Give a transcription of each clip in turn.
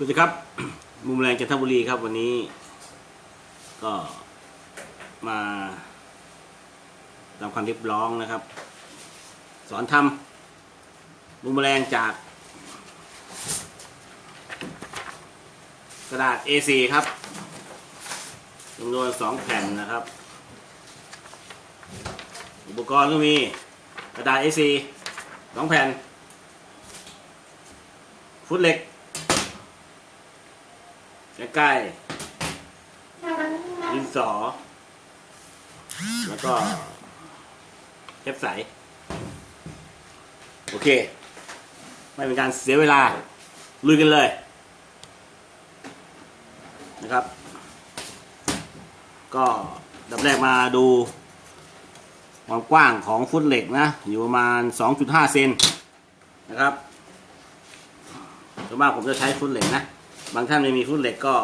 สวัสดีครับ มุมแรงจันทบุรีครับวันนี้ ก็มาตามคำเรียกร้องนะครับ สอนทำมุมแรงจาก กระดาษ A4 ครับจำนวนสองแผ่นนะครับ อุปกรณ์ก็มีกระดาษ A4 สองแผ่น ฟุตเหล็ก ใกล้ๆดินสอ แล้วก็เทปใส โอเค ไม่เป็นการเสียเวลา ลุยกันเลย นะครับ ก็ดับแรกมาดูความกว้างของฟุตเหล็กนะ อยู่ประมาณ 2.5 เซนนะครับส่วนมากผมจะใช้ฟุตเหล็กนะ บางท่านไม่มีฟุตเหล็กก็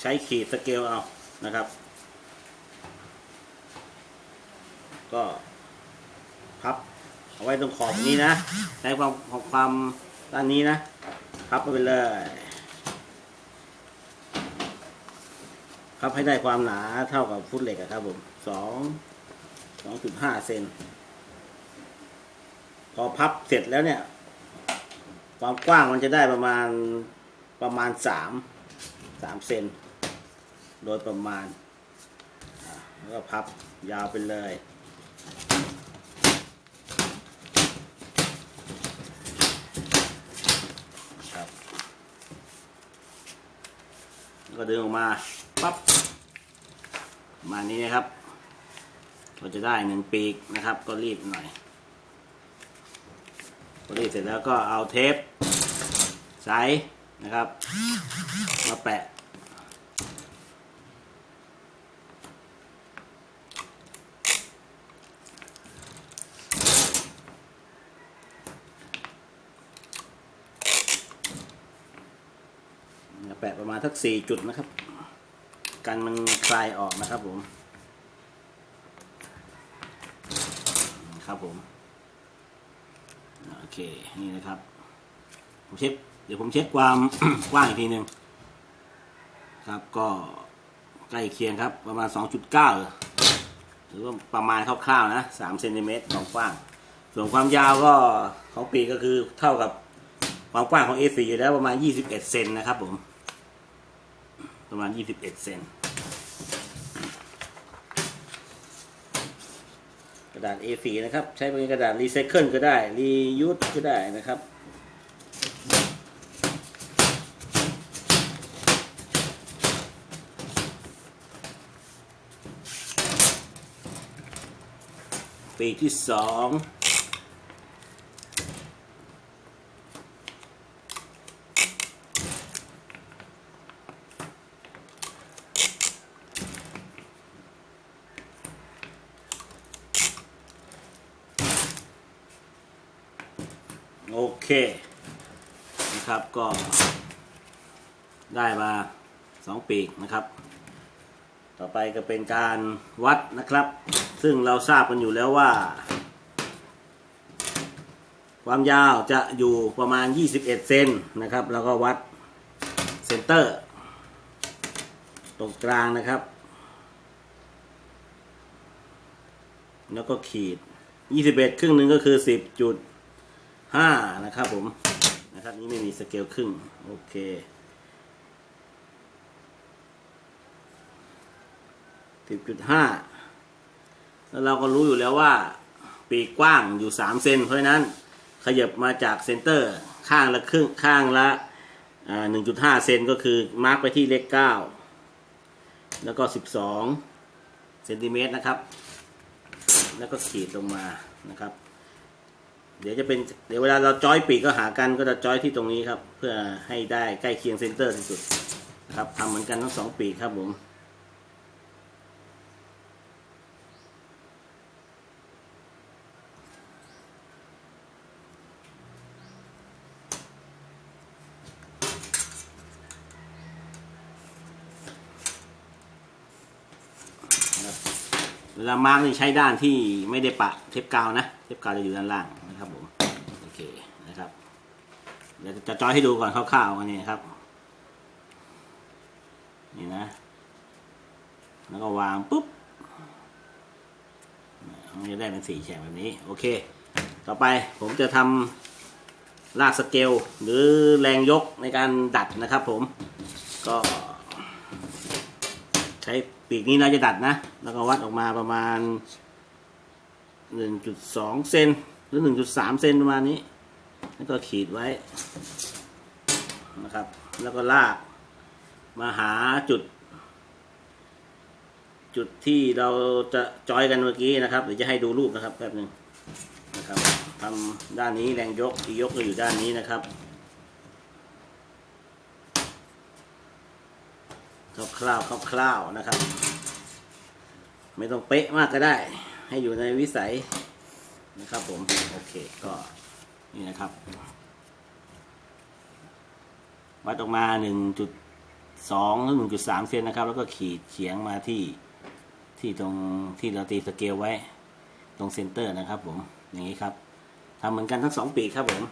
ใช้ขีดสเกลเอานะครับ ก็พับเอาไว้ตรงขอบนี้นะใช้ความของความด้านนี้นะ พับไปเลย พับให้ได้ความหนาเท่ากับฟุตเหล็กครับผมสองสองจุดห้าเซนพอพับเสร็จแล้วเนี่ย ความกว้างมันจะได้ประมาณประมาณสามสามเซนโดยประมาณแล้วก็พับยาวไปเลยครับแล้วก็ดึงออกมาปั๊บมานี้นะครับก็จะได้หนึ่งปีกนะครับ ก็รีบหน่อย รีดเสร็จแล้วก็เอาเทปใสนะครับ มาแปะ แปะประมาณทักสี่จุดนะครับ กันมันคลายออกนะครับผม ครับผม เค นี่นะครับ ผมเช็ค เดี๋ยวผมเช็คความกว้างอีกทีหนึ่งครับ ก็ใกล้เคียงครับ ประมาณ 2.9 หรือว่าประมาณคร่าวๆนะ3เซนติเมตรของกว้าง ส่วนความยาวก็ของปีกก็คือเท่ากับความกว้างของ A4 อยู่แล้วประมาณ 21 เซนนะครับผม ประมาณ 21 เซน กระ ดาษ A4 นะครับ ใช้เป็นกระดาษรีไซเคิลก็ได้ รียูสก็ได้นะครับ ปีที่สอง นะครับก็ได้มาสองปีกนะครับ ต่อไปก็เป็นการวัดนะครับ ซึ่งเราทราบกันอยู่แล้วว่า ความยาวจะอยู่ประมาณ 21 เซนนะครับ แล้วก็วัดเซนเตอร์ ตรงกลางนะครับ แล้วก็ขีด 21 ครึ่งหนึ่งก็คือ 10.5 ห้านะครับผมนะครับนี้ไม่มีสเกลครึ่งโอเคสิบจุดห้าแล้วเราก็รู้อยู่แล้วว่า ปีกกว้างอยู่สามเซนเพราะฉะนั้นขยับมาจากเซนเตอร์ข้างละครึ่งข้างละหนึ่งจุดห้าเซนก็คือมาร์กไปที่เลขเก้าแล้วก็สิบสองเซนติเมตรนะครับ แล้วก็ขีดลงมานะครับ เดี๋ยวจะเป็นเดี๋ยวเวลาเราจอยปีกก็หากันก็จะจอยที่ตรงนี้ครับ เพื่อให้ได้ใกล้เคียงเซนเตอร์ที่สุดครับทำเหมือนกันทั้งสองปีกครับผมเวลามาร์กนี่ใช้ด้านที่ไม่ได้ปะเทปกาวนะ เทปกาวจะอยู่ด้านล่างนะครับผม โอ เดี๋ยวจะจอยให้ดูก่อนคร่าวๆกันนี่ครับ นี่นะ แล้วก็วางปุ๊บมันจะได้เป็นสี่แฉกแบบนี้ โอเค ต่อไปผมจะทำลากสเกล หรือแรงยกในการดัดนะครับผม ก็ ใช้ปีกนี้เราจะดัดนะ แล้วก็วัดออกมาประมาณ 1.2 เซนหรือ 1.3 เซนประมาณนี้ แล้วก็ขีดไว้นะครับ แล้วก็ลากมาหาจุด จุดที่เราจะจอยกันเมื่อกี้นะครับเดี๋ยวจะให้ดูรูปนะครับแป๊บหนึ่งนะครับทำด้านนี้แรงยกอีกยกก็อยู่ด้านนี้นะครับคร่าวๆคร่าวๆนะครับ ไม่ต้องเป๊ะมากก็ได้ ให้อยู่ในวิสัยนะครับผม โอเคก็ นี่นะครับ วัดออกมา 1.2หรือ1.3เซนนะครับ แล้วก็ขีดเฉียงมาที่ที่ตรงที่เราตีสเกลไว้ ตรงเซนเตอร์นะครับ ผมอย่างนี้ครับทำเหมือนกันทั้งสองปีครับผม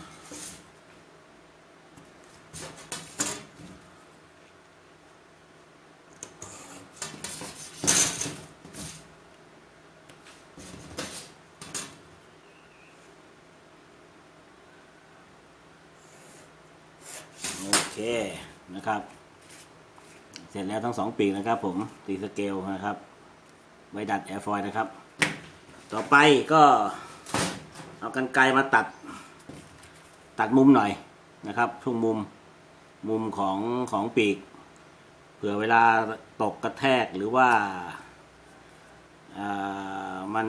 โนะครับ เสร็จแล้วทั้งสองปีกนะครับ ผมตีสเกลนะครับไว้ดัดแอร์ฟอยล์นะครับ ต่อไปก็เอากันไกลมาตัด ตัดมุมหน่อยนะครับช่วงมุมมุมของของปีก เผื่อเวลาตกกระแทกหรือว่าามัน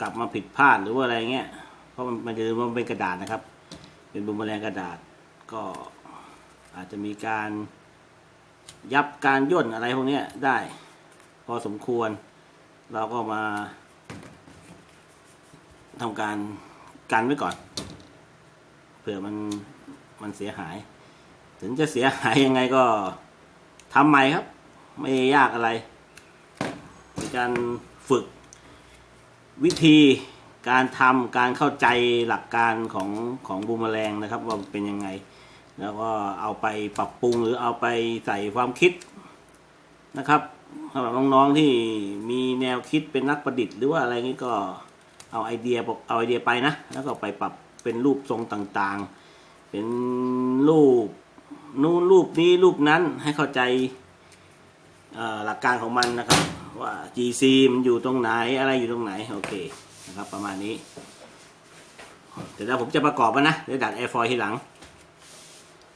กลับมาผิดพลาดหรือว่าอะไรเงี้ย เพราะมันมันจะมันเป็นกระดาษนะครับ เป็นบุมแมลงกระดาษก็ อาจจะมีการยับการย่นอะไรพวกนี้ได้ พอสมควร เราก็มาทำการกันไว้ก่อน เผื่อมันมันเสียหาย ถึงจะเสียหายยังไงก็ทำใหม่ครับ ไม่ยากอะไรเป็นการฝึกวิธีการทำการเข้าใจหลักการของของบูมแมลงนะครับ ว่าเป็นยังไง แล้วก็เอาไปปรับปรุงหรือเอาไปใส่ความคิดนะครับสำหรับน้องๆที่มีแนวคิดเป็นนักประดิษฐ์หรือว่าอะไรนี้ก็เอาไอเดียเอาไอเดียไปนะ แล้วก็ไปปรับเป็นรูปทรงต่างๆ เป็นรูปนู้นรูปนี้รูปนั้นให้เข้าใจหลักการของมันนะครับ ว่า GC มันอยู่ตรงไหนอะไรอยู่ตรงไหนโอเคนะครับประมาณนี้เดี๋ยวผมจะประกอบมันนะเดี๋ยวดัดแอร์ฟอยทีหลัง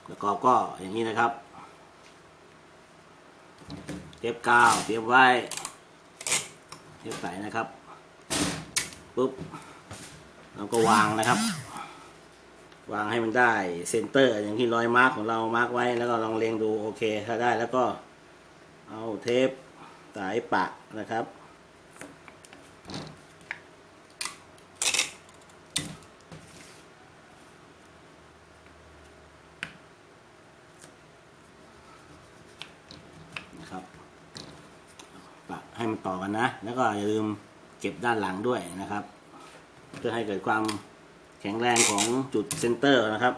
ประกอบก็อย่างนี้นะครับ เทปกาวเตรียมไว้ เทปใสนะครับปุ๊บเราก็วางนะครับ วางให้มันได้เซนเตอร์ อย่างที่รอยมาร์กของเรามาร์กไว้ แล้วก็ลองเรียงดูโอเค ถ้าได้แล้วก็เอาเทปสายปะนะครับปะให้มัน ต่อกันนะ แล้วก็อย่าลืมเก็บด้านหลังด้วยนะครับ เพื่อให้เกิดความแข็งแรงของจุดเซนเตอร์นะครับ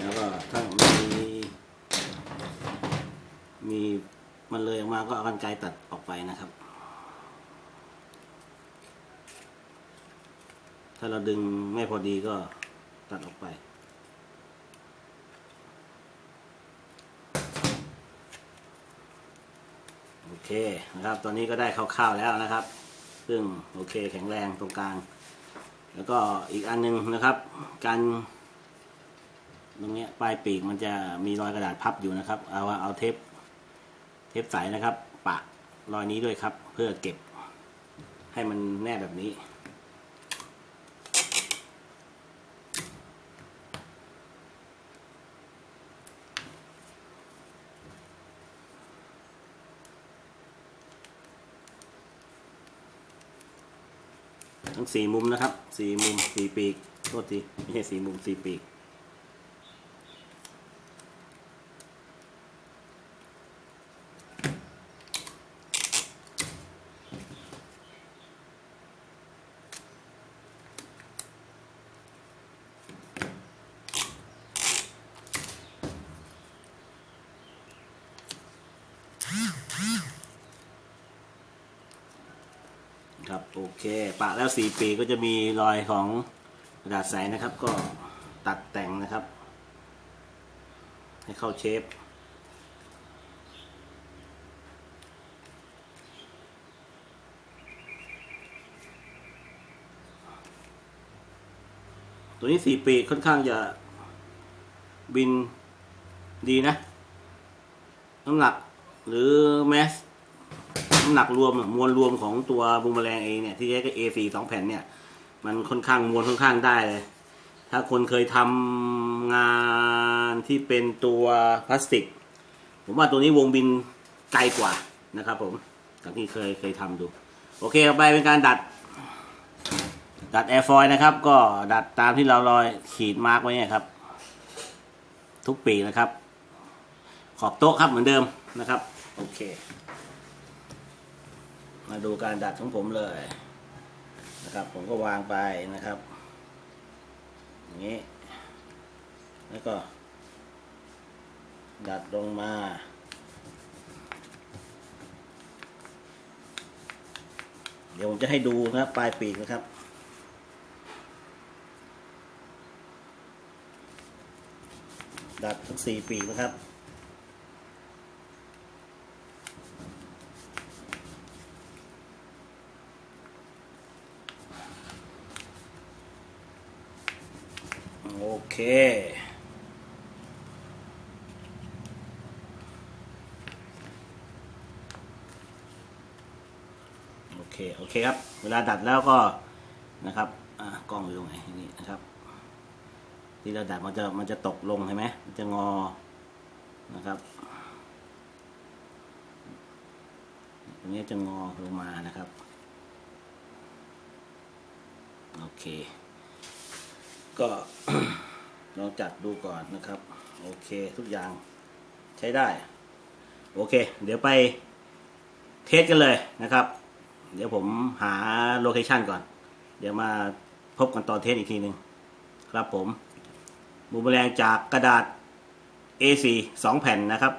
แล้วก็ถ้ามีมีมันเลยออกมาก็เอากันไกรตัดออกไปนะครับ ถ้าเราดึงไม่พอดีก็ตัดออกไป โอเคนะครับ ตอนนี้ก็ได้คร่าวๆแล้วนะครับ ซึ่งโอเคแข็งแรงตรงกลาง แล้วก็อีกอันหนึงนะครับ การตรงนี้ปลายปีกมันจะมีรอยกระดาษพับอยู่นะครับ เอาเอาเทปเทปใสนะครับปะรอยนี้ด้วยครับ เพื่อเก็บให้มันแน่แบบนี้ ทั้งสี่มุมนะครับสี่มุมสี่ปีกโทษทีไม่ใช่สี่มุมสี่ปีก เคปะแล้วสี่ปีก็จะมีรอยของกระดาษใสนะครับ ก็ตัดแต่งนะครับ ให้เข้าเชฟตัวนี้สี่ปีค่อนข้างจะบินดีนะ น้ำหนักหรือแมส น้ำหนักรวมอะมวลรวมของตัวบูมแมลงเองเนี่ยที่ใช้กับ A4 สองแผ่นเนี่ย มันค่อนข้างมวลค่อนข้างได้เลย ถ้าคนเคยทำงานที่เป็นตัวพลาสติก ผมว่าตัวนี้วงบินไกลกว่านะครับผมจากที่เคยเคยทำดู โอเคต่อไปเป็นการดัด ดัดแอร์ฟอยนะครับ ก็ดัดตามที่เรารอยขีดมาร์กไว้เนี่ยครับ ทุกปีนะครับ ขอบโต๊ะครับเหมือนเดิมนะครับ โอเค มาดูการดัดของผมเลยนะครับ ผมก็วางไปนะครับ อย่างนี้ แล้วก็ ดัดลงมาเดี๋ยวผมจะให้ดูนะปลายปีกนะครับ ดัดทั้งสี่ปีกนะครับ โอ เค โอเค โอเคครับ เวลาดัดแล้วก็นะครับอ่ากล้องอยู่ตรงไหนนี่นะครับ ที่เราดัดมันจะมันจะตกลงเห็นไหมมันจะงอนะครับตรงนี้จะงอลงมานะครับ โอเค ก็ ลองจัดดูก่อนนะครับ โอเคทุกอย่างใช้ได้ โอเค เดี๋ยวไปเทสกันเลยนะครับ เดี๋ยวผมหาโลเคชันก่อน เดี๋ยวมาพบกันตอนเทสอีกทีหนึ่งครับผมบูมแมลงจากกระดาษ A4 สองแผ่นนะครับ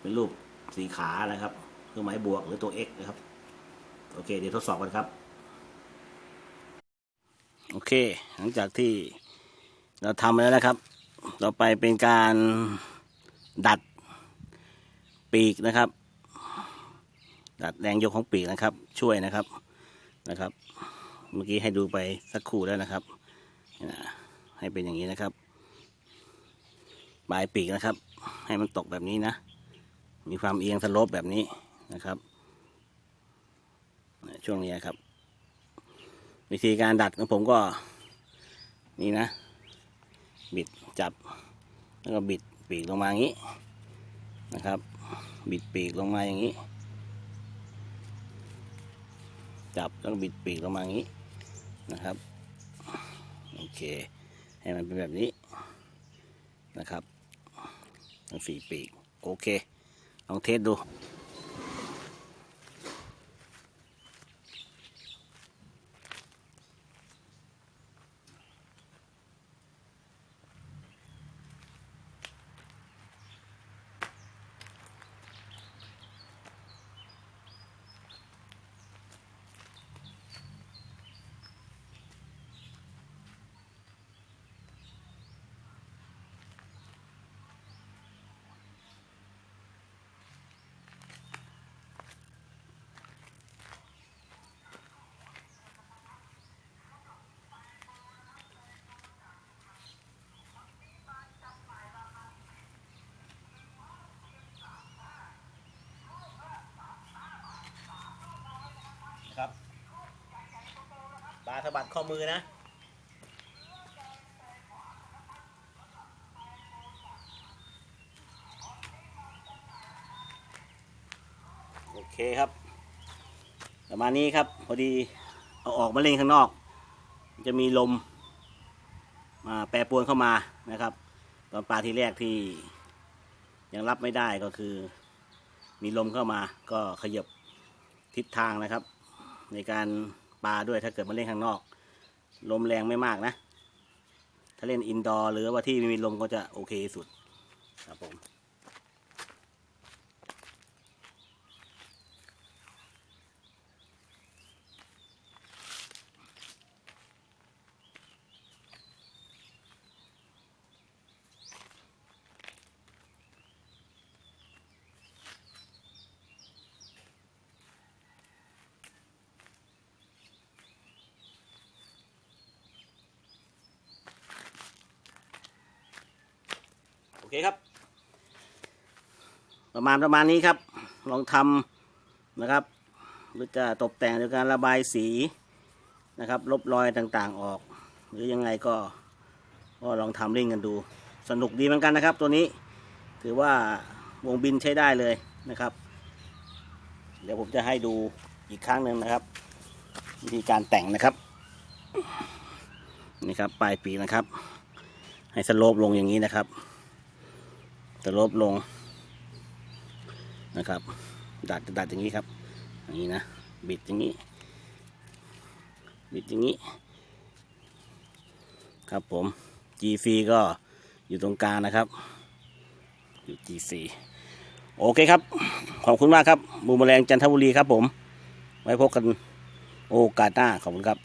เป็นรูปสีขานะครับเครื่องหมายบวกหรือตัว X นะครับ โอเค เดี๋ยวทดสอบกันครับ โอเค หลังจากที่ เราทำแล้วนะครับ ต่อไปเป็นการดัดปีกนะครับ ดัดแรงยกของปีกนะครับ ช่วยนะครับนะครับ เมื่อกี้ให้ดูไปสักครู่แล้วนะครับให้เป็นอย่างนี้นะครับปลายปีกนะครับ ให้มันตกแบบนี้นะ มีความเอียงสลปแบบนี้นะครับช่วงนี้ครับ วิธีการดัดของผมก็นี่นะ บิดจับ แล้วก็บิดปีกลงมาอย่างนี้นะครับ บิดปีกลงมาอย่างนี้ จับแล้วก็บิดปีกลงมาอย่างนี้นะครับโอเค ให้มันเป็นแบบนี้นะครับทั้งสี่ปีกโอเคลองเทสดู ครับปลาสะบัดข้อมือนะโอเคครับ ประมาณนี้ครับ พอดีเอาออกมาเล่นข้างนอก จะมีลมมาแปรปรวนเข้ามานะครับ ตอนปลาที่แรกที่ยังรับไม่ได้ก็คือ มีลมเข้ามาก็ขยับทิศทางนะครับ ในการปลาด้วยถ้าเกิดมาเล่นข้างนอก ลมแรงไม่มากนะ ถ้าเล่นอินดอร์หรือว่าที่ไม่มีลมก็จะโอเคสุดครับผม เคครับ ประมาณประมาณนี้ครับ ลองทำนะครับ หรือจะตกแต่งโดยการระบายสีนะครับ ลบรอยต่างๆออก หรือยังไงก็ก็ลองทำเล่นกันดู สนุกดีเหมือนกันนะครับ ตัวนี้ถือว่าวงบินใช้ได้เลยนะครับ เดี๋ยวผมจะให้ดูอีกครั้งหนึ่งนะครับ วิธีการแต่งนะครับนี่ครับปลายปีนะครับ ให้สโลปลงอย่างนี้นะครับ สโลปลงนะครับ ดัดดัดอย่างนี้ครับอย่างนี้นะบิดอย่างนี้ บิดอย่างนี้ ครับผม G4 ก็อยู่ตรงกลางนะครับ อยู่ G4 โอเคครับ ขอบคุณมากครับบูมแมลงจันทบุรีครับผม ไว้พบกันโอกาสหน้าขอบคุณครับ